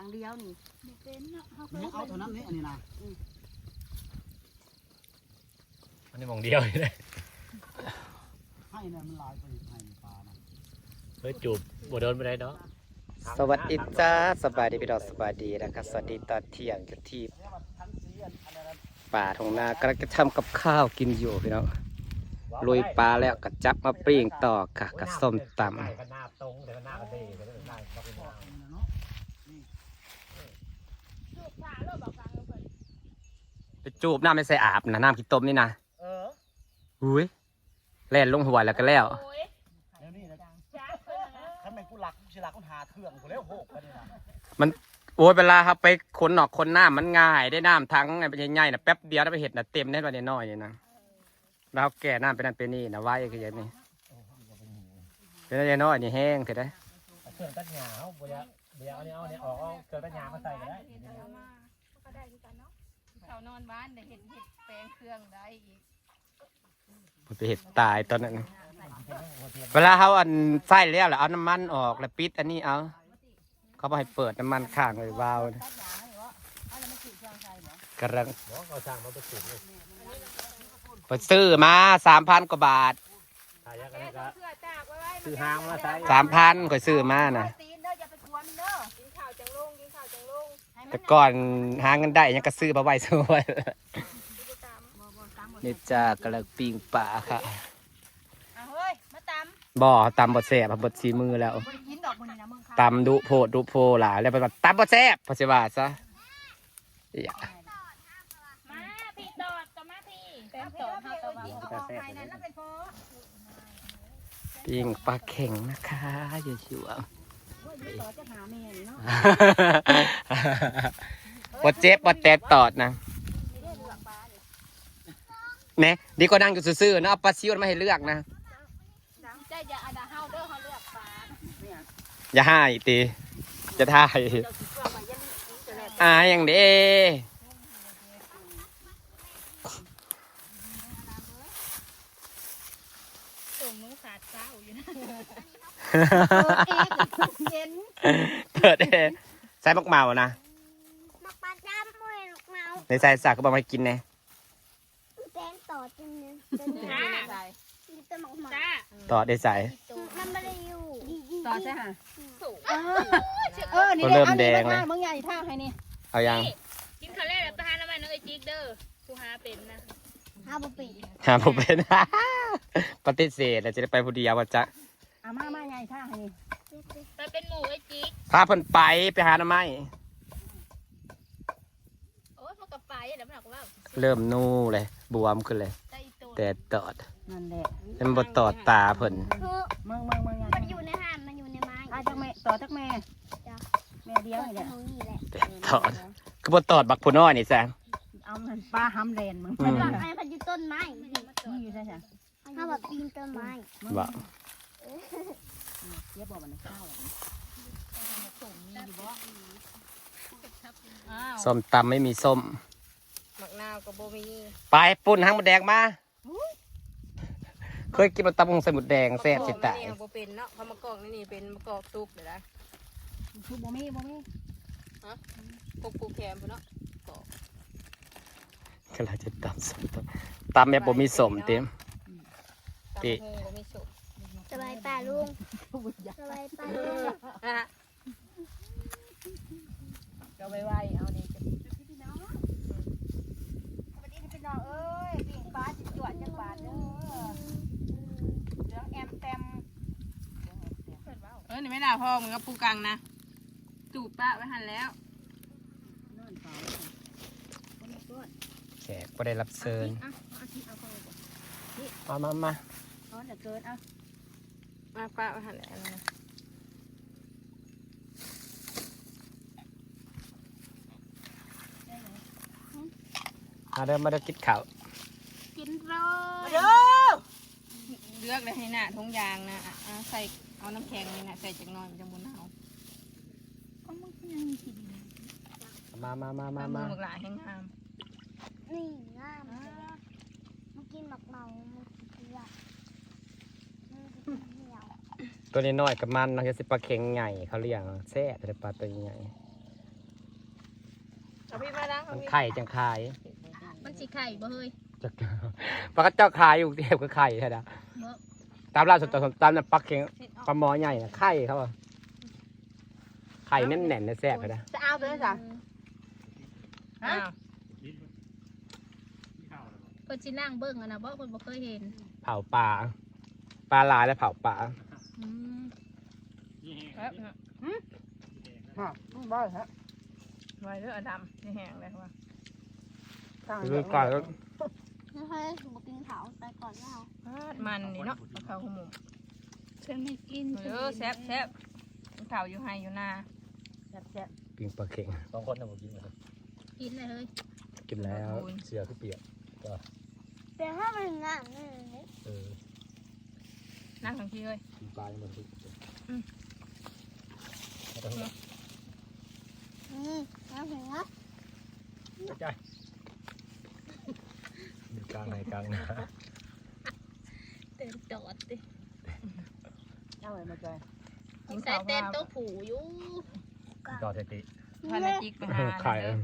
างเดียวนี่บ่เป็นเนาะเฮาเคยเนี่ยเอาเท่านั้นนี่อันนี้นะอันนี้หมองเดียวเลยให้เนี่ยมันหลายไปให้ปลานะเฮ้ยจูบบ่โดนไปได้เนาะสวัสดีจ้าสบายดีพี่ดอกสบายดีนะครับสวัสดีตอนเที่ยงอยู่ที่เรียกว่าทั้งสีอันอันนั้นป่าทงนากำลังจะทำกับข้าวกินอยู่พี่น้องลุยปลาแล้วก็จับมาปิ้งต่อค่ะกับส้มตได้ขนาดตรงแต่ขนาดกระเด้แต่ขนาดก็เป็นยาวเนาะำไปจูบน้ำไม่ใส่อาบนะน้ำขี้ต้มนี่นะเอออุ้ยแล่นลงหัวแล้วก็แล้วโอ้ยเดี๋ยวนี้นะจ้าเพิ่นนะถ้าแม่งกูหลักกูสิหลักกูหาเถื่องกูแล้วโหกกันนี่นะโอ้ยเวลาครับไปขนหนอกคนน้ำมันง่ายได้น้ำทั้งไอ้ใหญ่ๆนะแป๊บเดียวได้ไปเห็ดนะเต็มได้ประเด็นน้อยนี่นะแล้วแก่น้ำไปนั่นไปนี่นะไว้คืออย่างนี้เป็นอะไรน้อยนี่แห้งเสร็จได้เครื่องตัดหญ้าเอาบ่อยากบ่อยากเอาเนี่ยเอาเนี่ยออกเอาเครื่องตัดหญ้ามาใส่ก็ได้เห็นเอามาก็ได้คือกันเนาะ เขานอนบ้านได้เห็นเห็ดแปลงเครื่องได้อีกมันไปเห็ดตายตอนนั้นเวลาเขาอันไส้แล้วแหละเอาน้ำมันออกแล้วปิดอันนี้เอาเขาบอกให้เปิดน้ำมันข้างไว้วาล์วนะกำลังบ่เอาสร้างมาประจุเลยไปซื้อมาสามพันกว่าบาทถ้ายากแกอะไรก็ก็เสื้อตากไว้ไว้ซื้อหางมาใส่สามพันก็ซื้อมานะตี แต่ก่อนหาเงินได้ยังก็ซื้อมาไว้ซื้อไว้ดูตามบ่บ่ตามหมดนี่จ้ากำลังปิ้งปลาค่ะอะเฮ้ยมาตามบ่อตำบดแสบบดสีมือแล้วบ่ได้กินดอกมื้อนี้นะมึงค่ะตำดุโพดดุโพหลายแล้วไปแบบตำบดแสบพอสิว่าซะอย่ามาพี่ตอดก็มาพี่แป้งตอดเฮาตอดมาเอาไข่นั้นแล้วเป็นพอปิ้งปลาเข่งนะคะอย่าชิว ต่อจะหาแม่นี่เนาะบดเจ็บบดแตกตอดนะแหน่ดีกว่านั่งอยู่ซื่อๆนะเอาปลาซิวมาให้เลือกนะ ใจอย่าอาดาเฮาเด้อเฮาเลือกปลาอย่าให้ตีจะท่ายอ่าอย่างเด้ งมือขาดเจ้าอยู่นะเย็นเปิดเด้ใส่มักเมานะมักปลาจ้ำมวยลูกเมาในใส่สักก็บอกมากินไงแตงต่อจริงเนี่ยจ้ามีแต่หมอกหมอกจ้าต่อได้ใส่มันไม่ได้อยู่ต่อใช่หะสูงเออเออนี่ก็แหละเริ่มเอาแดนี่งมาเลยท่ามึงใหญ่ท่าให้นี่เอายังกินข้าวแรกแบบทหารน้ำมันน้องไอจิกเด้อผู้หาเป็นนะฮาบปีหาผมเป็น ปฏิเสธแล้วจะได้ไปผู้เดียวว่าจะเอามามาใหญ่ท่าให้นี่ไปเป็นหมูไอจิกพาเพิ่นไปไปหาหน้ำไม้โอ้ยมันกับไปเดี๋ยวมันบอกว่าเริ่มนู่เลยบวมขึ้นเลย ใจตัวแต่ตอดนั่นแหละมันบดตอดตาเพิ่นคือมึงมึงมึงใหญ่มันอยู่ในห่านมันอยู่ในไม้อาจักแม่ต่อจักแม่แม่เดียวนี่แหละตรงนี้แหละแต่ตอดคือบดตอดบักผู้น้อยนี่แซงเอามันปลาห้ำแลนมึงอืมหลังไอ้พันอยู่ต้นไม้มึงอยู่ใช่ไหม ฮาแบบปีนต้นไม้บ่เย็บบอกมันข้าวอ้าวส้มตำไม่มีส้มหมักนาวกับโบมีไปปุ่นหางหมดแดงมา เคยกินมันตำหงใส่หมดแดงแซ่บสิตายนี่โบเป็นเนาะเขามากอกนี่นี่เป็นมากอกตุกเดี๋ยวนะคือบ่มีบ่มีกกปูแคมเนาะก็เราจะตำส้มตำตำแบบบ่มีส้มเต็ม ตำติหูก็มีสุกสบายป่าลุงสบายป่าลุงนะฮะก็ไวๆเอานี่จะพี่น้องสวัสดีพี่น้องเอ้ยปิ่งปลาจิ๋วจวดจังบาทเด้อเหลืองแอมแตมเออนี่ไม่น่าพ่อมึงกับปูกังนะจูบปะไว้หันแล้วนอนเฝ้าคนละก้อนแขกบ่ได้รับเชิญอะเอาที่เอาเข้าไปก่อนมามามา ร้อนเหลือเกินอะมาปะไว้หันแล้วนะเอาเดินมาเดินกินข้าวกินโรยเลือกเลยให้หน้าทงยางนะอะอะใส่เอาน้ำแข็งนี่นะใส่จากหน้อยมันจะบุญเอามามามามามามาหมึกหลายให้งามนี่งามมันกินหมักเมามันกินเกลือมันกินเหนียว ตัวนี้น้อยกับมันเนาะจะสิปลาเค็งใหญ่เขาเลี้ยงแซ่บแต่ปลาตัวใหญ่เอาพี่มาล้างเอามันพี่ไข่จังขายมันสิไข่บ่เฮ้ยจักปลากระเจ้าขายอยู่เทียบกับไข่ใช่ไหมบ่ตามร้านสดตามน้ำปักเค็งปลาหมอใหญ่น่ะไข่เขาอะไข่แน่นๆนะแซ่บเลยนะจะเอาตัวนี้จ้ะอ้าวเพิ่นสินั่งเบิ่งอะนะบ่เพิ่นบ่เคยเห็นเผาปลาปลาลายและเผาปลา อืมครับเนาะฮะบ้าฮะไว้เด้ออดำนี่แห้งเลยว่าตั้งเรื่องก่อนแล้วไม่เคยบอกกินเขาไปก่อนแล้วมันนี่เนาะเอาข้าวหมูฉันไม่กินเออแซ่บแซ่บข้าวอยู่ไห้อยู่นาแซ่บปิ้งปลาเค็งสองคนน่ะบ่กินเลยกินเลยเฮ้ยกินแล้วเสือคือเปียกแต่ถ้าเป็นงานนี่เออนั่งทั้งที่เฮ้ยกินป ลายังมันคืออืมไม่ต้องห่วงอืมแล้วถึงนะกระจายอยู่กลางในกลางนาเต็มจอดดิๆเอาไว้มาใจใส่เต็มตัวผูอยู่ต่อเทติพานาจิกไปหาไข่เด้อ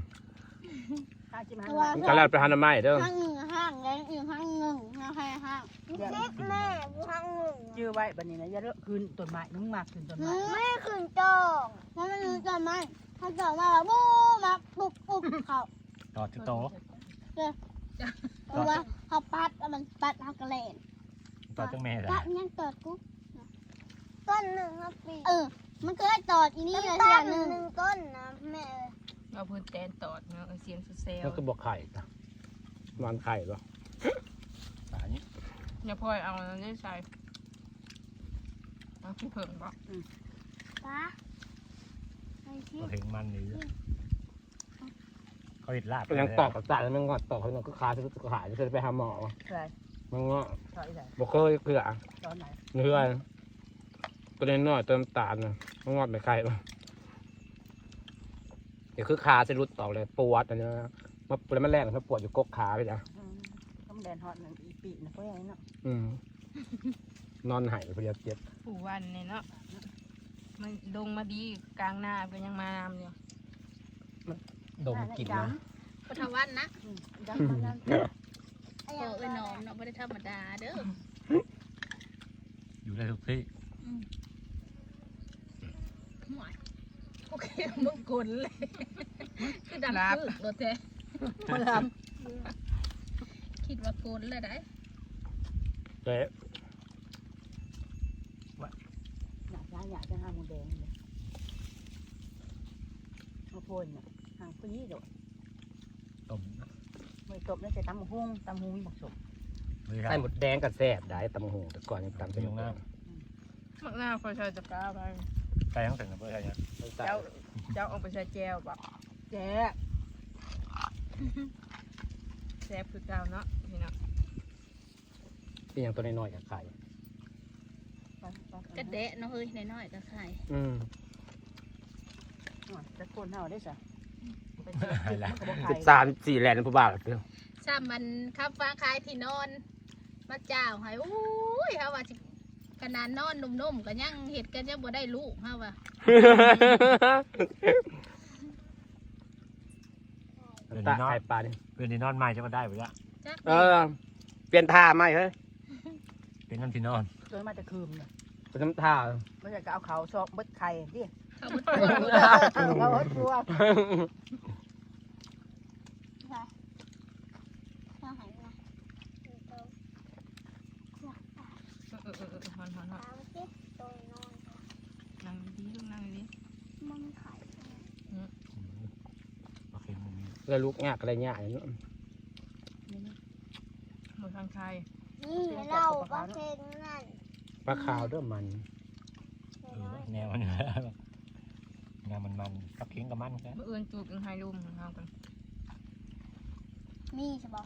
ข้าจิ้มให้ตัวมันก็แล้วไปหาหน้ำไม้เด้อห้างหนึ่งห้างแล้วอีกห้างหนึ่ง ห้างให้ห้างคลิปแม่ห้างหนึ่งยื้อไว้บัดนี้นะอย่าเลอะคืนต้นไม้มึงมากคืนต้นไม้ไม่คืนจองมันไม่รู้จองมันเขาจองมาแล้วบูมาปุ๊บปุ๊บเขาต่อจุดโตเพราะว่าเขาปัดแล้วมันปัดเขากระเลนต่อจังแม่ปัละดยังตอดกูต้นหนึ่งครับปีเออ มันเคยตอดอีนี่เลยอย่างหนึ่งต้นนะแม่เอาพื้นแตนตอดเนาะเอาเสียงสุดเซลมันก็บอกไข่จ้ะมันไข่ปะปลานี้ อย่าพลอยเอาอันนี้ใส่เอาขี้เพิ่งบ่ป้าไอ้ที่เราเห็นมันนี่เขาเห็ดลาบยังตอกกับจ่ายแล้วมันงอดตอกเขาก็ขายจะขายจะไปหาหมอใช่มันงอถอยใส่บอกเคยเกลือตอนไหนเนื้อตัวนี้น้อยเติมตาลนะมันงอดไปไข่ปะเดี๋ยวคือขาจะรุดออกเลยปวดอันนี้นะมาแล้วมันแรงมันปวดอยู่กกขาไปจ้ะอืมต้มแดนฮอตหนึ่งอีปีนะเพื่อนเนาะ อืมนอนหายเพลียเจ็บผู้วันนี่เนาะมันลงมาดีกลางหน้าก็ยังมานำอยู่ดมกลิ่นนะปทวันนะอืมดันดันดันโอ้เอ้ยน้องเนาะไม่ได้ธรรมดาเด้ออยู่ได้ทุกที่หวายโอเคมึงกลเลยคือดังคือรถแท้คนละคิดว่ากลเลยได้ เจ๊อยากย้ายอยากจะห้าโมงแดงเลยมาโพนเนี่ยห่างปีเดี๋ยวต้มไม่ตบแล้วจะตำหุ้งตำหุ้งบอกสมเลยครัไข่บหมดแดงกับแซ่บได้ตำหูแต่ก่อนยังตำเป็นอยู่หน้า มักหน้าคอยใช้จะกล้าไปไก่ทั้งแต่งกับเพื่อนอะไรเนี่ยเจ้าเจ้าเอาไปใช้แจวบ่แจ๊แซ่บคือเก่าเนาะ พี่น้องที่ยังตัวน้อยๆกับไข่กระเดะเนาะเฮ้ยน้อยๆก็ไข่อืมจะโคนเท่าได้สะเป็นไฮไลท์กระบอกสิบไข่สามสี่แลนด์ผู้บ่าวเดียวซ้ำมันคับฟ้าคายที่นอน มาเจ้าให้อู้ยเฮาว่าสิขนาดนอนนุ่มๆก็ยังเฮ็ดกันยังบ่ได้ลูกเฮาว่าเดือนตานี้นอนไข่ปลาดิเดือนนี้นอนใหม่จะมาได้ปะเนี่ยจักเออ เปลี่ยนท่าไหมเฮ้ย เป็นนั่นที่นอนตัวมาจะคืมเนี่ยเป็นน้ำท่าไม่ใช่ก็เอาเขาซอกเบิดไข่ดิเขาบ่เขาเบิดตัวข้าวหายนะเออเออเออฮอนฮอนฮอนตามสิตัวนอนนั่งดีลูกนั่งดีมันไข่โอเคมุมนี้แล้วลูกงากอะไรเงี้ยอย่างเงี้ยหมดทางคาย นี่เราก็เพลงนั่นปลาขาวด้วยมันเออแนวมันอยู่แล้วงานมันมันกับเคียงกับมันครับเมื่อเอื่นจูบกันไฮรูมของเฮากันมีใช่ปะ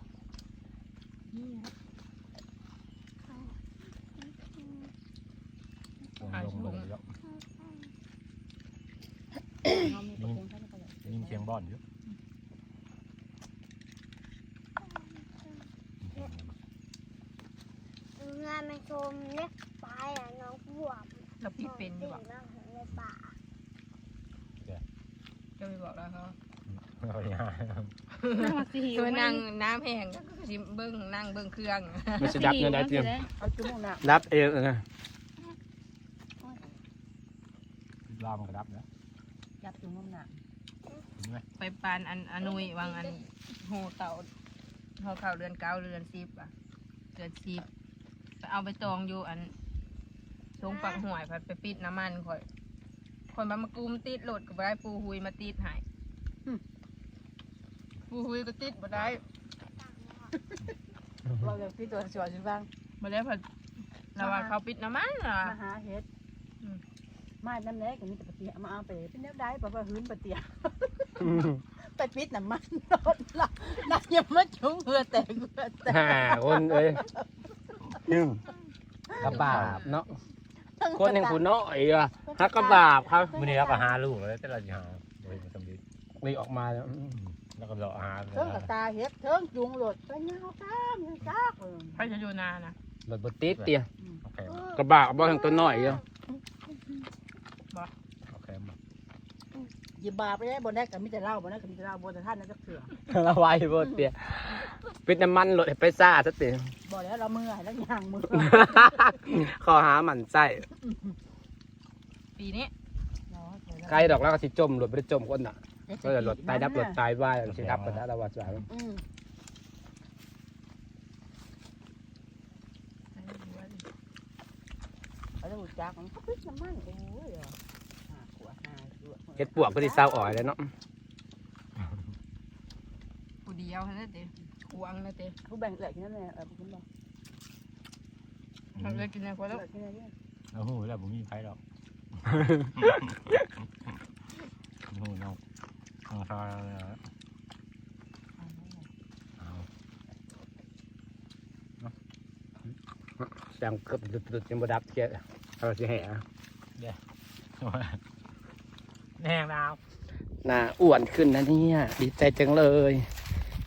ลงลงลงแล้วเขามีประเด็นเขาไม่ค่อยได้ยินเสียงบอลอยู่งานมัน ชมเล็กปลายอะน้องบวบเราพี่เป็นอยู่บ่บ่นั่งในป่าจะไปบอกแล้วเขาเเอาอย่างตัวนั่งน้ำแห้งก็คือสิเบิ้งนั่งเบิ้งเครื่องมันจะดับเงินได้เตรียมเอาจุ่มน้ดับเองเออรอบมันก็รับแล้วำจับจุ่มน้ำเห็นไหมไปปานอันอนุยวางอันโหเต่าโหเข่าเรือนเก้าเรือนสิบอะเรือนสิบ ไปเอาไปตองอยู่อันทรงปักห่วยพัดไปปิดน้ำมันค่อยคนมามากูมติดโหลดก็บ่ได้ปูหุยมาติดใหายปูหุยก็ติดบ่ได้เราจะพี่ตัวสวยสิบ้างบ่ได้พัดเราว่าเขาปิดน้ำมันอะ มาหาเห็ดอืม มาน้ำแรกก็มีแต่ปะเตียมาเอาไปเป็นแนวได้ปะว่าหืนปะเตียไปปิดน้ำมันรถละน้ำยังไม่ชุ่มเหือแตกเหือแตกฮ่าคนเอ้ย นึ่งกระบาบเนาะคนหนึ่งผู้น้อยอะฮักกระบาบครับมื่อนี้เราก็หาลูกแล้วแต่เราจะหาโดยมันจำเป็นเลยออกมาแล้วแล้วก็เราหาเทิงกับตาเห็ดเทิงจุงหลดไปเงาซ้ำยังซากเออไปจะอยู่นานนะรถบดติดเตียโอเคกระบาบบ่ทั้งตัวน้อยอะโอเคมา หยิบบาไปได้บนได้ก็มีแต่เหล้าบนได้ก็มีแต่เหล้าบนแต่ท่านนั่นก็เถื่อละไว้บ่เตียปิดน้ำมันรถให้ไปซ่าซะเตียบอกแล้วเราเมื่อยแล้วย่างมือขอหาหมันไส้ปีนี้ใครดอกแล้วก็สิจมรถบ่ได้จมคนน่ะก็จะรถตายดับรถตายว่าสิดับก็ได้แล้วว่าสวยอืมเขาจะหูจักมันก็พิษน้ำมันโอ้ย เฮ็ดปวกก็สิเศร้าอ่อยเลยเนาะผู้เดียวนั่นเต้ควงนั่นเต้ผู้แบ่งเหลือแค่นั้นแหละเออคุณบอกทำเลยกินอะไรก็เหแล้วลือแค่นั้นเองแล้วหูแล้วผมมีใครหรอกหูน้องน้องชายเอาแซงเกือบดุดๆยังบ่ดับเกียเอาสิแห่ แน่ดาวน้าอ้วนขึ้นนะเนี่ย ดีใจจังเลย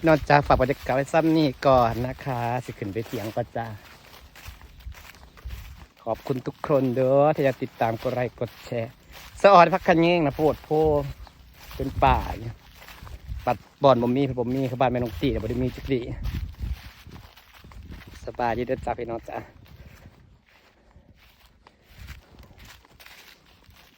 นอกจากฝากบรรยากาศไว้ซ้ำนี่ก่อนนะคะ สิขึ้นไปเถียงประจาขอบคุณทุกคนเด้อที่จะติดตามกดไลค์กดแชร์สะออนพักคันแย่งนะโพดโพเป็นป่าเนี่ยปัดบ่อนบ่มีบ่มีเขาบ้านแม่นงตีแต่บ่ได้มีจุดดีสบายดีเด้อจ้าพี่น้องจ้า